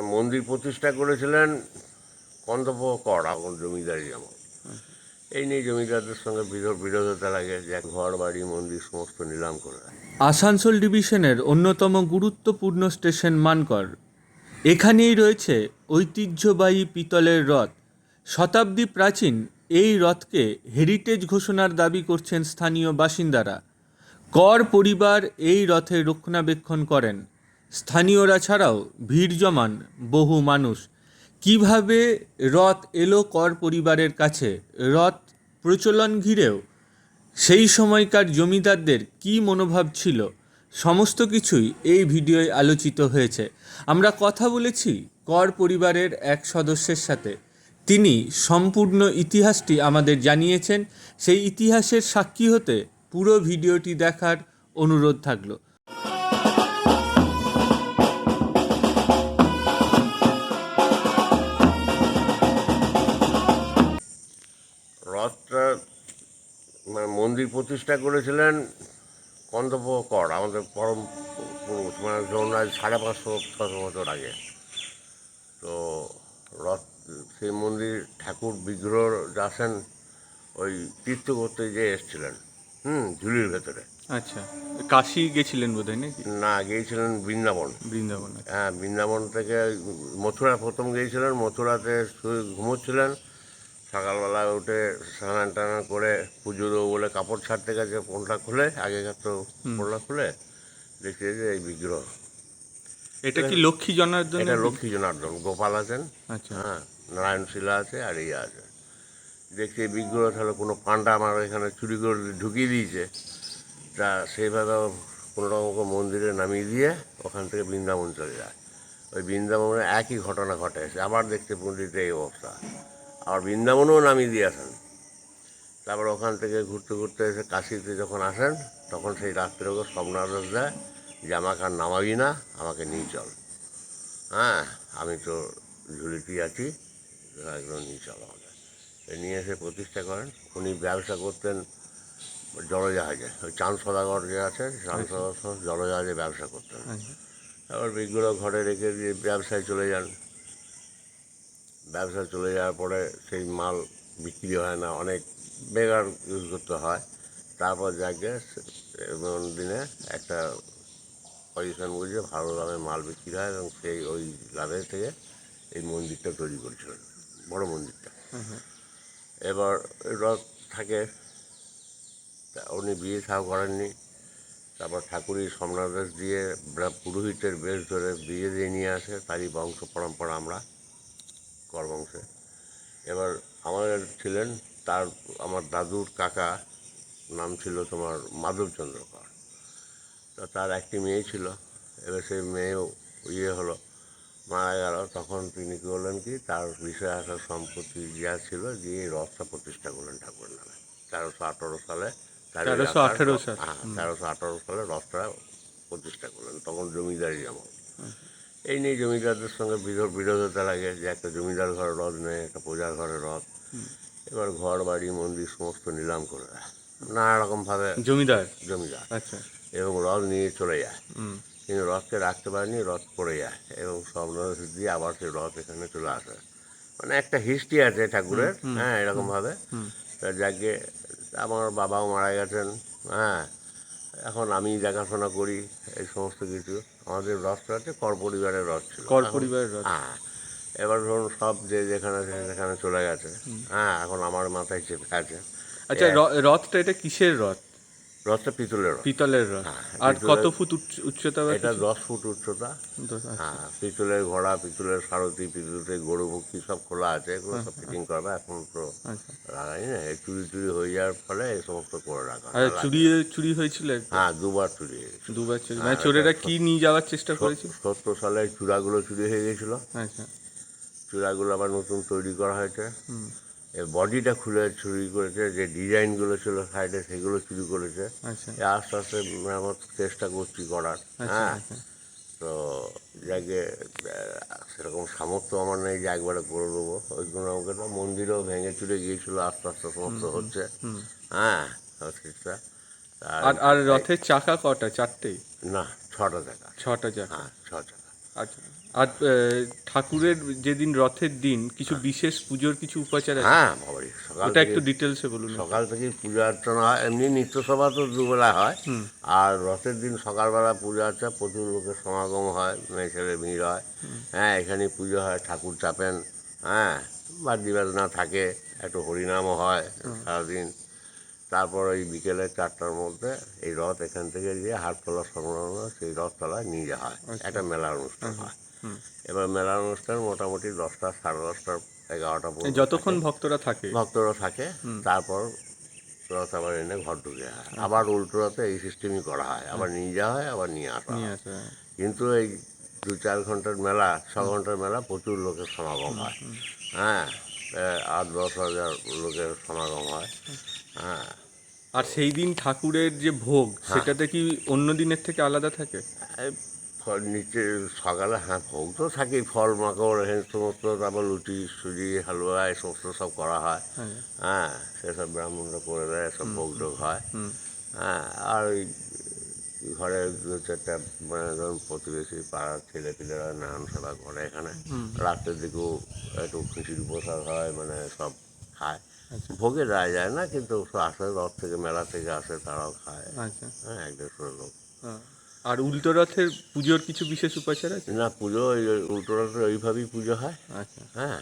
মানে মন্দির প্রতিষ্ঠা করেছিলেন কন্দপ কর এখন জমিদারি যেমন এই নিয়ে জমিদারদের সঙ্গে বিরো- বিরোধিতা লাগে যে ঘর, বাড়ি, মন্দির সমস্ত নিলাম করে আসানসোল ডিভিশনের অন্যতম গুরুত্বপূর্ণ স্টেশন মানকর। এখানেই রয়েছে ঐতিহ্যবাহী পিতলের রথ। শতাব্দী প্রাচীন এই রথকে হেরিটেজ ঘোষণার দাবি করছেন স্থানীয় বাসিন্দারা। কর পরিবার এই রথের রক্ষণাবেক্ষণ করেন। স্থানীয়রা ছাড়াও ভিড় জমান বহু মানুষ। কীভাবে রথ এলো কর পরিবারের কাছে? রথ প্রচলন ঘিরেও? সেই সময়কার জমিদারদের কি মনোভাব ছিল? সমস্ত কিছুই এই ভিডিওয় আলোচিত হয়েছে। আমরা কথা বলেছি কর পরিবারের এক সদস্যের সাথে। তিনি সম্পূর্ণ ইতিহাসটি আমাদের জানিয়েছেন। সেই ইতিহাসের সাক্ষী হতে পুরো ভিডিওটি দেখার অনুরোধ থাকল। মানে মন্দির প্রতিষ্ঠা করেছিলেন কন্দপ কর আমাদের পরম পুরুষ মানে ধরুন আজ সাড়ে পাঁচশো ছশো বছর আগে। তো রথ সেই মন্দির ঠাকুর বিগ্রহ আসেন ওই তীর্থ করতে যে এসছিলেন হুম ঝুলির ভেতরে। আচ্ছা কাশি গেছিলেন বোধহয় নাকি? না গিয়েছিলেন বৃন্দাবন। বৃন্দাবন হ্যাঁ বৃন্দাবন থেকে মথুরা প্রথম গিয়েছিলেন মথুরাতে ঘুমোচ্ছিলেন সকালবেলা উঠে স্নান টান করে পুজো দেবো বলে কাপড় ছাড়তে গেছে পোনটা খুলে আগেকার তো পোনটা খুলে দেখছি যে এই বিগ্রহ। এটা কি লক্ষ্মী জনার্দন এটা লক্ষ্মী জনার্দন গোপাল আছেন আচ্ছা। হ্যাঁ নারায়ণ শিলা আছে আর ইয়ে আছে। দেখছি এই বিগ্রহ তাহলে কোনো পান্ডা আমার এখানে চুরি করে ঢুকিয়ে দিয়েছে। তা সেইভাবে কোনো রকম মন্দিরে নামিয়ে দিয়ে ওখান থেকে বৃন্দাবন চলে যায়। ওই বৃন্দাবনে একই ঘটনা ঘটে আবার দেখতে পুণ্ডিতে এই অবস্থা। আবার বৃন্দাবনেও নামিয়ে দিয়ে আসেন। তারপর ওখান থেকে ঘুরতে ঘুরতে এসে কাশিতে যখন আসেন তখন সেই রাত্রে ওকে স্বপ্নাদেশ দেয় যে আমাকে আর নামাবি না আমাকে নিয়ে চল। হ্যাঁ আমি তো ঝুলিটি আছি একদম নিয়ে চল আমাকে। নিয়ে এসে প্রতিষ্ঠা করেন। উনি ব্যবসা করতেন জলজাহাজে। ওই চাঁদ সদাগর যে আছে চাঁদ সদাগর জলজাহাজে ব্যবসা করতেন। তারপর বিগ্রহ ঘরে রেখে দিয়ে ব্যবসায় চলে যান। ব্যবসা চলে যাওয়ার পরে সেই মাল বিক্রি হয় না অনেক বেগার ইউজ করতে হয়। তারপর যাকে এমন দিনে একটা পজিশন বুঝে ভালো দামে মাল বিক্রি হয় এবং সেই ওই লাভের থেকে এই মন্দিরটা তৈরি করেছিলেন বড় মন্দিরটা। এবার রথ থাকে তা উনি বিয়ে থাও করেননি তারপর ঠাকুরই সম্রাদেশ দিয়ে পুরোহিতের বেশ ধরে বিয়ে দিয়ে নিয়ে আসে তারই বংশ পরম্পরা আমরা। বংশে এবার আমার ছিলেন তার আমার দাদুর কাকা নাম ছিল তোমার মাধবচন্দ্র কর। তো তার একটি মেয়ে ছিল এবার সেই মেয়েও ইয়ে হলো মারা গেল। তখন তিনি কী করলেন কি তার বিষয়ে আসা সম্পত্তি যা ছিল দিয়ে রথটা প্রতিষ্ঠা করলেন ঠাকুরের নামে। তেরোশো আঠারো সালে তার এই 1318 সাল। হ্যাঁ তেরোশো আঠারো সালে রথটা প্রতিষ্ঠা করলেন তখন জমিদারি যেমন। এই নিয়ে জমিদারদের সঙ্গে বিরো- বিরোধিতা লাগে যে একটা জমিদার ঘরে রথ নেই একটা প্রজার ঘরের রথ। এবার ঘর বাড়ি মন্দির সমস্ত নিলাম করে দেয়। নানা রকমভাবে জমিদার? জমিদার। আচ্ছা। এবং রথ নিয়ে চলে যায়। কিন্তু রথকে রাখতে পারেনি রথ পড়ে যায়। এবং স্বপ্নদোষ দিয়ে আবার সেই রথ এখানে চলে আসে। মানে একটা হিস্ট্রি আছে ঠাকুরের। হ্যাঁ এরকমভাবে। যাকে আমার বাবাও মারা গেছেন। হ্যাঁ এখন আমি দেখাশোনা করি এই সমস্ত কিছু। আমাদের রথটা হচ্ছে কর পরিবারের রথ ছিল। কর পরিবারের রথ। হ্যাঁ। এবার ধরুন সব যে যেখানে আছে সেখানে চলে গেছে। হ্যাঁ এখন আমার মাথায় চেপে আছে। আচ্ছা রথটা এটা কিসের রথ? রথটা পিতলের রথ পিতলের রথ হ্যাঁ, আর কত ফুট উচ্চ- উচ্চতা এটা দশ ফুট উচ্চতা। আচ্ছা। হ্যাঁ পিতলের ঘোড়া পিতলের সারথি পিতলের গরু মুক্তি সব খোলা আছে এগুলো সব ফিটিং করবে এখন তো আচ্ছা। লাগাই না চুরি চুরি হয়ে যাওয়ার ফলে এই সমস্ত করে রাখা চুরি চুরি হয়েছিল হ্যাঁ দুবার চুরি হয়ে দুবার চুরি। মানে চোরেরা কি নিয়ে যাওয়ার চেষ্টা করেছিল? সত্তর সালে চূড়াগুলো চুরি হয়ে গেছিল। আচ্ছা। চূড়াগুলো আবার নতুন তৈরি করা হয়েছে। এর বডিটা খুলে চুরি করেছে যে ডিজাইনগুলো ছিল সাইডে সেগুলো চুরি করেছে। আচ্ছা। আস্তে আস্তে মেরামত চেষ্টা করছি করার আচ্ছা হ্যাঁ। আচ্ছা। তো যাকে সেরকম সামর্থ্য আমার নেই যে একবারে করে দেবো। ওই জন্য আমাকে তো মন্দিরও ভেঙে চুরে গিয়েছিল আস্তে আস্তে সমস্ত হচ্ছে। হ্যাঁ সংস্কৃতটা আর আর রথের চাকা কটা? চারটে? না ছটা টাকা ছটা চাকা। হ্যাঁ ছ টাকা আচ্ছা। আর ঠাকুরের যেদিন রথের দিন কিছু বিশেষ পুজোর কিছু উপাচার আছে? হ্যাঁ বাবারি সকাল ওটা একটু ডিটেলসে বলুন। সকাল থেকে পূজা অর্চনা হয় এমনি নিত্য সভা তো দুবেলা হয়। আর রথের দিন সকালবেলা পূজা অর্চা প্রচুর লোকের সমাগম হয় মেয়ে ছেলে ভিড় হয়। হ্যাঁ এখানে পুজো হয় ঠাকুর চাপেন হ্যাঁ বাদ্যি বাজনা থাকে একটু হরিনামও হয় সারাদিন। তারপর ওই বিকেলে চারটার মধ্যে এই রথ এখান থেকে গিয়ে হাটতলা সংলগ্ন সেই রথতলায় নিয়ে যাওয়া হয়। একটা মেলার অনুষ্ঠান হয়। এবার মেলার অনুষ্ঠান মোটামুটি দশটা সাড়ে দশটা এগারোটা পর্যন্ত যতক্ষণ ভক্তরা থাকে। ভক্তরা থাকে তারপর রথ আবার এনে ঘর ঢুকে হয় আবার উল্টো রথে এই সিস্টেমই করা হয়। আবার নিয়ে যাওয়া হয় আবার নিয়ে আসা হয়। কিন্তু এই দু চার ঘণ্টার মেলা ছ ঘণ্টার মেলা প্রচুর লোকের সমাগম হয়। হ্যাঁ আট দশ হাজার লোকের সমাগম হয়। হ্যাঁ। আর সেই দিন ঠাকুরের যে ভোগ সেটাতে কি অন্য দিনের থেকে আলাদা থাকে? ফল নিচে সকালে হ্যাঁ ভোগ তো থাকেই ফল মাকড় এই সমস্ত তারপর লুচি সুজি হালুয়া এই সমস্ত সব করা হয়। হ্যাঁ। হ্যাঁ সেসব ব্রাহ্মণরা করে দেয় সব ভোগ টোগ হয়। হ্যাঁ আর ওই ঘরে দু চারটা মানে ধরুন প্রতিবেশী পাড়ার ছেলে পিলেরা নানান সেবা করে এখানে। রাত্রের দিকেও একটু খিচুড়ি প্রসাদ হয় মানে সব খায়। ভোগে দেওয়া যায় না কিন্তু আসে রথ থেকে মেলা থেকে আসে তারাও খায়। আচ্ছা। হ্যাঁ এক দেড়শো লোক। হ্যাঁ। আর উল্টো রথের পুজোর কিছু বিশেষ উপাচার আছে? না পুজো ওই উল্টো রথের ওইভাবেই পুজো হয়। আচ্ছা। হ্যাঁ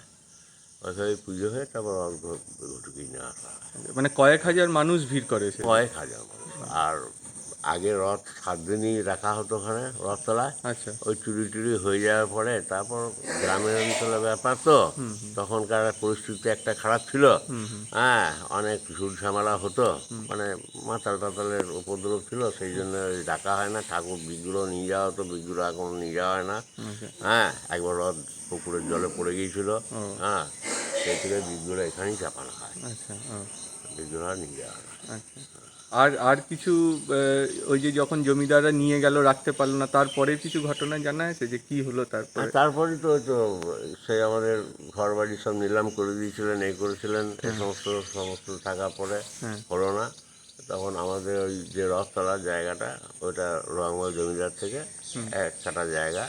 ওইভাবে পুজো হয় তারপর অর্ঘ ঢুকিয়ে নেওয়া হয়। মানে কয়েক হাজার মানুষ ভিড় করে কয়েক হাজার মানুষ। আর আগে রথ সাত দিনই রাখা হতো ওখানে রথতলায়। আচ্ছা। ওই চুরি টুরি হয়ে যাওয়ার পরে তারপর গ্রামের অঞ্চলের ব্যাপার তো। তখনকার পরিস্থিতি একটা খারাপ ছিল। হ্যাঁ অনেক ঝুট ঝামেলা হতো। মানে মাতাল টাতালের উপদ্রব ছিল সেই জন্য ডাকা হয় না। ঠাকুর বিগ্রহ নিয়ে যাওয়া হতো বিগ্রহ এখন নিয়ে যাওয়া হয় না। হ্যাঁ একবার রথ পুকুরের জলে পড়ে গিয়েছিল। হ্যাঁ সেই থেকে বিগ্রহ এখানেই চাপানো হয়। আচ্ছা বিগ্রহ আর নিয়ে যাওয়া হয় না। আচ্ছা। আর আর কিছু ওই যে যখন জমিদাররা নিয়ে গেল রাখতে পারল না তারপরে কিছু ঘটনা জানা আছে যে কি হলো তারপরে? তারপরে তো তো সে আমাদের ঘর বাড়ি সব নিলাম করে দিয়েছিলেন এই করেছিলেন এই সমস্ত সমস্ত থাকার পরে হ্যাঁ। হলো না। তখন আমাদের ওই যে রথতলার জায়গাটা ওইটা রঙময় জমিদার থেকে এক কাটা জায়গা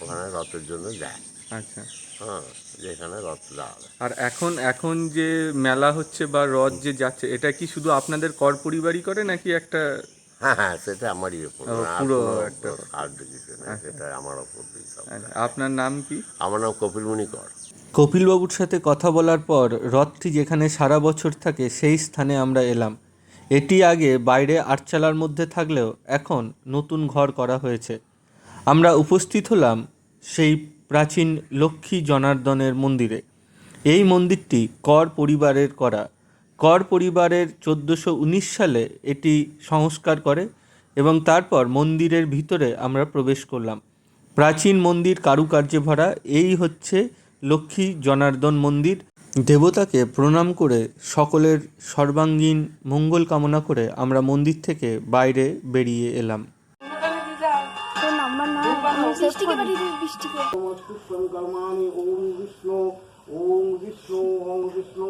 ওখানে রথের জন্য যায়। আচ্ছা। হ্যাঁ যেখানে রথ দেওয়া হবে আর এখন এখন যে মেলা হচ্ছে বা রথ যে যাচ্ছে এটা কি শুধু আপনাদের কর পরিবারই করে নাকি একটা হ্যাঁ হ্যাঁ সেটা আমারই ওপর। পুরো একটা- সাহায্য কিছু না সেটা আমার ওপর দিয়ে সব। আচ্ছা, আপনার নাম কি? আমার নাম কপিলমণি কর। কপিলবাবুর সাথে কথা বলার পর রথটি যেখানে সারা বছর থাকে সেই স্থানে আমরা এলাম। এটি আগে বাইরে আটচালার মধ্যে থাকলেও এখন নতুন ঘর করা হয়েছে। আমরা উপস্থিত হলাম সেই প্রাচীন লক্ষ্মী জনার্দনের মন্দিরে। এই মন্দিরটি কর পরিবারের করা। কর পরিবারের চোদ্দোশো উনিশ সালে এটি সংস্কার করে এবং তারপর মন্দিরের ভিতরে আমরা প্রবেশ করলাম। প্রাচীন মন্দির কারুকার্যে ভরা, এই হচ্ছে লক্ষ্মী জনার্দন মন্দির। দেবতাকে প্রণাম করে সকলের সর্বাঙ্গীন মঙ্গল কামনা করে আমরা মন্দির থেকে বাইরে বেরিয়ে এলাম। कर्माणि ॐ विष्णु ॐ विष्णु ॐ विष्णु